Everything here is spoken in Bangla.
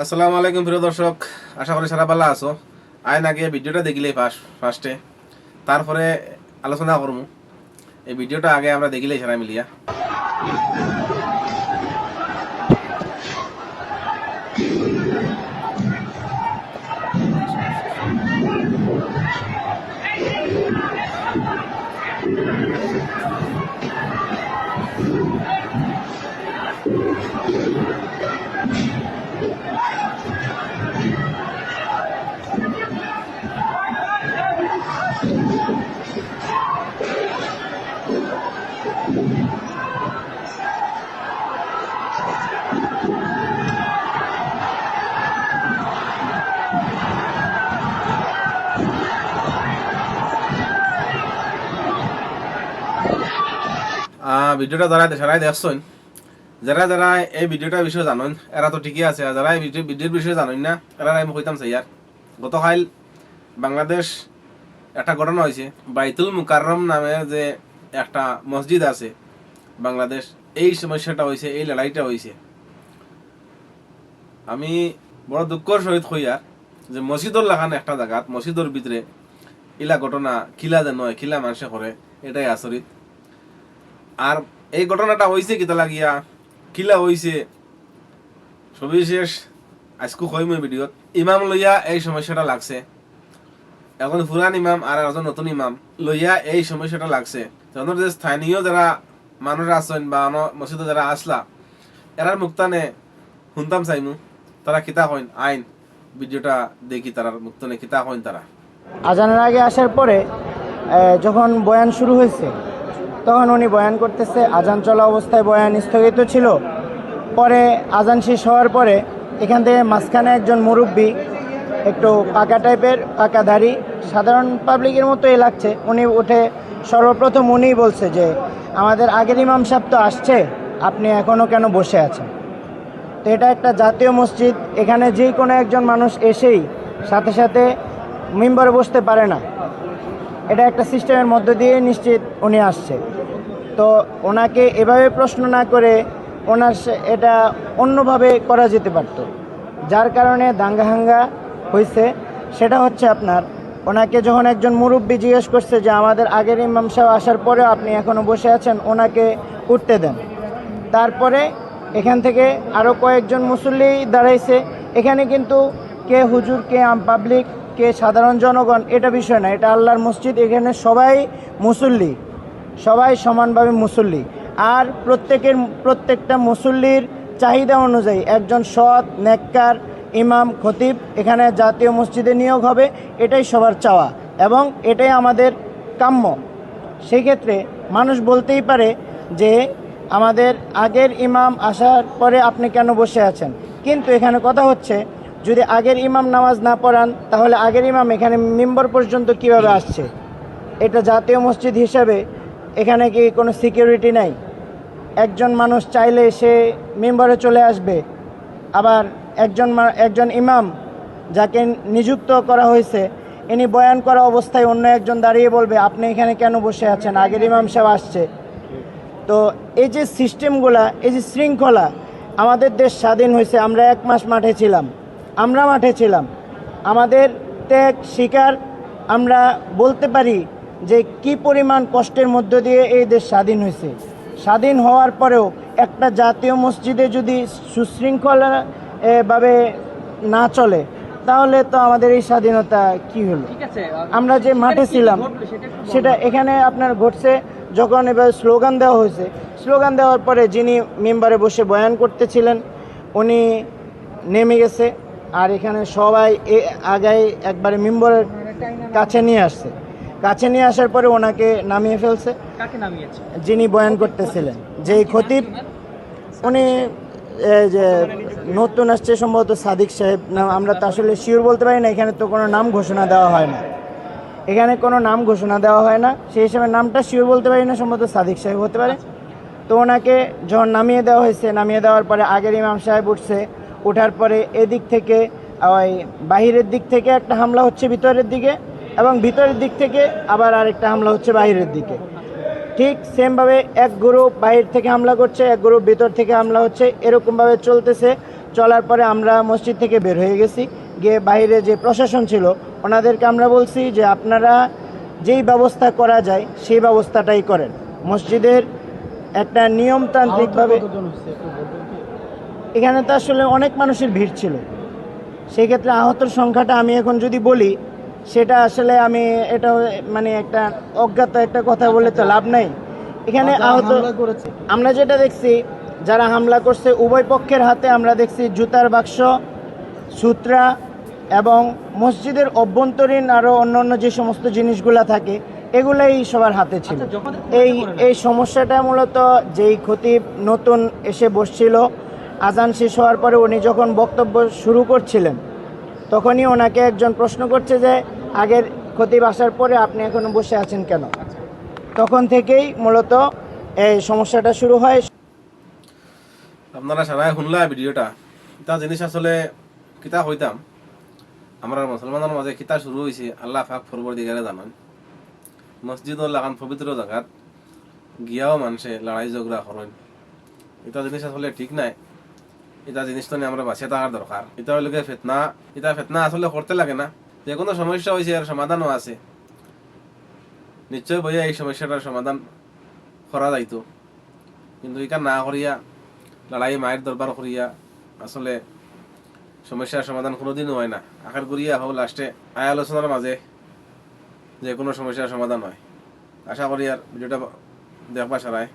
আসসালামু আলাইকুম প্রিয় দর্শক আশা করি সারা পাল্লা আছো। আইন আগে ভিডিওটা দেখিলে ফার্স্ট ফার্স্টে তারপরে আলোচনা করব এই ভিডিওটা আগে আমরা দেখিলে সারা মিলিয়া। আহ, ভিডিওটা যারা সারাই দেখছেন, যারা যারা এই ভিডিওটার বিষয়ে জানেন, এরা তো ঠিকই আছে যারা এই ভিডিওর বিষয়ে জানেন না, এরা আমি কইতাম চাই আর গতকাল বাংলাদেশ একটা ঘটনা হয়েছে, বাইতুল মুকাররম নামের যে একটা মসজিদ আছে, বাংলাদেশ, এই সমস্যাটা হয়েছে এই লড়াইটা হয়েছে আমি বড় দুঃখর সহিত হইয়া যে মসজিদর লাগান একটা জায়গাত মসজিদর ভিতরে ইলা ঘটনা, খিলা যে নয়, খিলা মানুষে করে, এটাই আচরিত। আর এই ঘটনাটা হয়েছে কিতা লাগিয়া কিলা হয়েছে সবিশেষ আজকু কইম এই ভিডিওত। ইমাম লইয়া এই সমস্যাটা লাগছে। এখন পুরান ইমাম আর একজন নতুন ইমাম লইয়া এই সমস্যাটা লাগছে। তখন যে স্থানীয় যারা মানুষ আছেন বা মসজিদে যারা আসলা এরার মুক্তানে শুনতাম চাইমু, তারা কিতা হইন, আইন, ভিডিওটা দেখি তারা, মুক্তানে কিতা হইন তারা। আজানের আগে আসার পরে যখন বয়ান শুরু হয়েছে, তখন উনি বয়ান করতেছে, আজান চলা অবস্থায় বয়ান স্থগিত ছিল। পরে আজান শেষ হওয়ার পরে, এখান থেকে মাঝখানে একজন মুরব্বী একটু পাকা টাইপের পাকা দাড়ি। সাধারণ পাবলিকের মতোই লাগছে। উনি উঠে সর্বপ্রথম উনিই বলছে যে, আমাদের আগের ইমাম সাহেব তো আসছে, আপনি এখনও কেন বসে আছেন? তো এটা একটা জাতীয় মসজিদ। এখানে যে কোনো একজন মানুষ এসেই সাথে সাথে মেম্বারে বসতে পারে না। এটা একটা সিস্টেমের মধ্য দিয়ে নিশ্চিত উনি আসছে। তো ওনাকে এভাবে প্রশ্ন না করে ওনার এটা অন্যভাবে করা যেতে পারত। যার কারণে দাঙ্গা হাঙ্গা হয়েছে সেটা হচ্ছে আপনার, ওনাকে যখন একজন মুরব্বী জিজ্ঞেস করছে যে আমাদের আগের ইমাম সাহেব আসার পরেও আপনি এখনও বসে আছেন, ওনাকে উঠতে দেন। তারপরে এখান থেকে আরও কয়েকজন মুসল্লি দাঁড়াইছে। এখানে কিন্তু কে হুজুর, কে আম পাবলিক, কে সাধারণ জনগণ, এটা বিষয় না, এটা আল্লাহর মসজিদ, এখানে সবাই মুসল্লি, সবাই সমানভাবে মুসল্লি। আর প্রত্যেকের, প্রত্যেকটা মুসল্লির চাহিদা অনুযায়ী একজন সৎ, নেককার ইমাম, খতিব এখানে জাতীয় মসজিদে নিয়োগ হবে, এটাই সবার চাওয়া এবং এটাই আমাদের কাম্য। সেই ক্ষেত্রে মানুষ বলতেই পারে যে আমাদের আগের ইমাম আসার পরে আপনি কেন বসে আছেন? কিন্তু এখানে কথা হচ্ছে, যদি আগের ইমাম নামাজ না পড়ান, তাহলে আগের ইমাম এখানে মেম্বার পর্যন্ত কীভাবে আসছে? এটা জাতীয় মসজিদ হিসাবে এখানে কি কোনো সিকিউরিটি নাই? একজন মানুষ চাইলে সে মেম্বারে চলে আসবে, আবার একজন একজন ইমাম যাকে নিযুক্ত করা হয়েছে, ইনি বয়ান করা অবস্থায় অন্য একজন দাঁড়িয়ে বলবে, আপনি এখানে কেন বসে আছেন? আগের ইমাম সাহেব আসছে। তো এই যে সিস্টেমগুলা, এই যে শৃঙ্খলা, আমাদের দেশ স্বাধীন হয়েছে। আমরা এক মাস মাঠে ছিলাম। আমরা মাঠে ছিলাম। আমাদের ত্যাগ, শিকার, আমরা বলতে পারি যে কি পরিমাণ কষ্টের মধ্য দিয়ে এই দেশ স্বাধীন হয়েছে। স্বাধীন হওয়ার পরেও একটা জাতীয় মসজিদে যদি সুশৃঙ্খলা এ, ভাবে না চলে তাহলে তো আমাদের এই স্বাধীনতা কি হলো? আমরা যে মাঠে ছিলাম সেটা এখানে আপনার ঘটছে যখন এবার স্লোগান দেওয়া হয়েছে। স্লোগান দেওয়ার পরে যিনি মেম্বারে বসে বয়ান করতেছিলেন উনি নেমে গেছে আর এখানে সবাই এ আগাই একবারে মেম্বারের কাছে নিয়ে আসছে। কাছে নিয়ে আসার পরে ওনাকে নামিয়ে ফেলছে। যিনি বয়ান করতেছিলেন যেই খতিব উনি যে নতুন আসছে সম্ভবত সাদিক সাহেব। আমরা তো আসলে শিওর বলতে পারি না, এখানে তো কোনো নাম ঘোষণা দেওয়া হয় না। এখানে কোনো নাম ঘোষণা দেওয়া হয় না, সেই হিসাবে নামটা শিওর বলতে পারি না, সম্ভবত সাদিক সাহেব হতে পারে। তো ওনাকে যখন নামিয়ে দেওয়া হয়েছে, নামিয়ে দেওয়ার পরে আগের ইমাম সাহেব উঠছে ওঠার পরে এদিক থেকে, ওই বাহিরের দিক থেকে একটা হামলা হচ্ছে ভিতরের দিকে, এবং ভিতরের দিক থেকে আবার আরেকটা হামলা হচ্ছে বাহিরের দিকে। ঠিক সেমভাবে এক গ্রুপ বাইরে থেকে হামলা করছে এক গ্রুপ ভিতর থেকে হামলা হচ্ছে এরকমভাবে চলতেছে। চলার পরে আমরা মসজিদ থেকে বের হয়ে গেছি। গিয়ে বাইরে যে প্রশাসন ছিল ওনাদেরকে আমরা বলছি যে আপনারা যেই ব্যবস্থা করা যায় সেই ব্যবস্থাটাই করেন। মসজিদের একটা নিয়মতান্ত্রিকভাবে এখানে তো আসলে অনেক মানুষের ভিড় ছিল। সেই ক্ষেত্রে আহতর সংখ্যাটা আমি এখন যদি বলি সেটা আসলে আমি এটা মানে একটা অজ্ঞাত একটা কথা বলে তো লাভ নাই। এখানে আহত আমরা যেটা দেখছি যারা হামলা করছে উভয় পক্ষের হাতে আমরা দেখছি জুতার বাক্স সূত্রা এবং মসজিদের অভ্যন্তরীণ আরও অন্য অন্য যে সমস্ত জিনিসগুলা থাকে এগুলাই সবার হাতে ছিল। এই এই সমস্যাটা মূলত যেই খতিব নতুন এসে বসছিল আজান শেষ হওয়ার পরে উনি যখন বক্তব্য শুরু করছিলেন তখনই ওনাকে একজন প্রশ্ন করছে যে আগের খতিব আসার পরে আপনি এখনও বসে আছেন কেন? তখন থেকেই মূলত এই সমস্যাটা শুরু হয়। আপনারা সারাই শুনলা ভিডিওটা। এটা জিনিস আসলে কিতা হইতাম, আমরা মুসলমানের মাঝে কিতা শুরু হয়েছে আল্লাহ ফাক ফরবর দিগারে জানান। মসজিদর লাগান পবিত্র জায়গাত গিয়াও মানুষে লড়াই ঝগড়া করেন। এটা জিনিস আসলে ঠিক নাই। এটা জিনিসটা নিয়ে আমরা বাঁচিয়ে থাকার দরকার। এটা হইলে ফেতনা, এটা ফেতনা আসলে করতে লাগে না। যে কোনো সমস্যা হয়েছে আর সমাধানও আছে। নিশ্চয় বইয়া এই সমস্যাটার সমাধান করা যাইতো। কিন্তু এটা না করিয়া, লড়াই মায়ের দরবার করিয়া, আসলে সমস্যার সমাধান কোনোদিনও হয় না। আকার করিয়া হোক লাস্টে আয় আলোচনার মাঝে যে কোনো সমস্যার সমাধান হয়। আশা করি আর ভিডিওটা দেখবা সারায়।